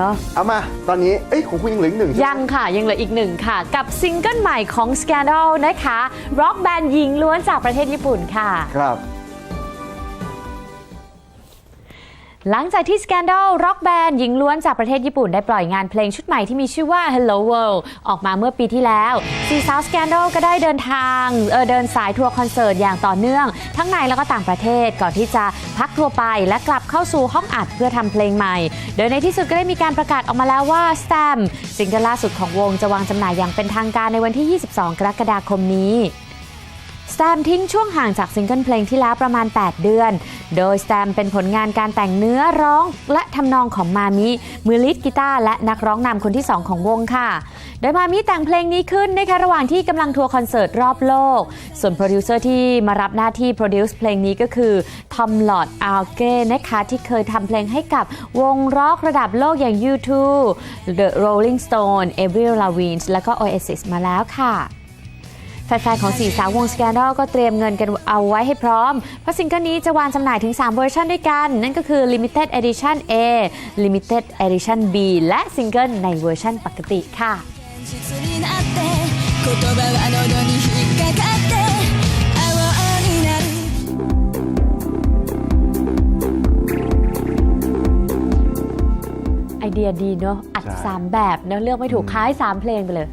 เนอะเอามา ตอนนี้เอ้ยของคุณยังเหลืออีกหนึ่งใช่ไหมยังค่ะ ยังเหลืออีกหนึ่งค่ะ กับซิงเกิลใหม่ของ Scandal นะคะ ร็อกแบนด์หญิงล้วนจากประเทศญี่ปุ่นค่ะ ครับ หลังจากที่ Scandal ร็อกแบนด์หญิงล้วนจากประเทศญี่ปุ่นได้ปล่อยงานเพลงชุดใหม่ที่มีชื่อว่า Hello World ออกมาเมื่อปีที่แล้วซีสาว Scandal ก็ได้เดินทางเออเดินสายทัวร์คอนเสิร์ตอย่างต่อเนื่อง ทั้งในแล้วก็ต่างประเทศก่อนที่จะพักทัวร์ไปและกลับเข้าสู่ห้องอัดเพื่อทำเพลงใหม่ โดยในที่สุดก็ได้มีการประกาศออกมาแล้วว่า Stam ซิงเกิลล่าสุดของวงจะวางจำหน่ายอย่างเป็นทางการในวันที่ 22 กรกฎาคมนี้ แตมทิ้งช่วงห่างจากซิงเกิลเพลงที่แล้วประมาณ 8 เดือน โดยแตมเป็นผลงานการแต่งเนื้อร้องและทำนองของมามิ มือลีดกีตาร์และนักร้องนำคนที่ 2 ของวงค่ะ โดยมามิแต่งเพลงนี้ขึ้นนะคะระหว่างที่กำลังทัวร์คอนเสิร์ตรอบโลก ส่วนโปรดิวเซอร์ที่มารับหน้าที่โปรดิวซ์เพลงนี้ก็คือทอมลอดอัลเก้นะคะที่เคยทำเพลงให้กับวงร็อกระดับโลกอย่าง U2 The Rolling Stone Avril Lavigne และก็ Oasis มาแล้วค่ะ แฟนๆ ของสี่สาววงสแกนดอลก็เตรียมเงินกันเอาไว้ให้พร้อม เพราะซิงเกิลนี้จะวางจำหน่ายถึง 3 เวอร์ชันด้วยกัน นั่นก็คือ Limited Edition A Limited Edition B และซิงเกิลในเวอร์ชันปกติค่ะไอเดียดีเนาะอัด 3 แบบเนาะเลือกไม่ถูกคล้าย 3 เพลงไปเลย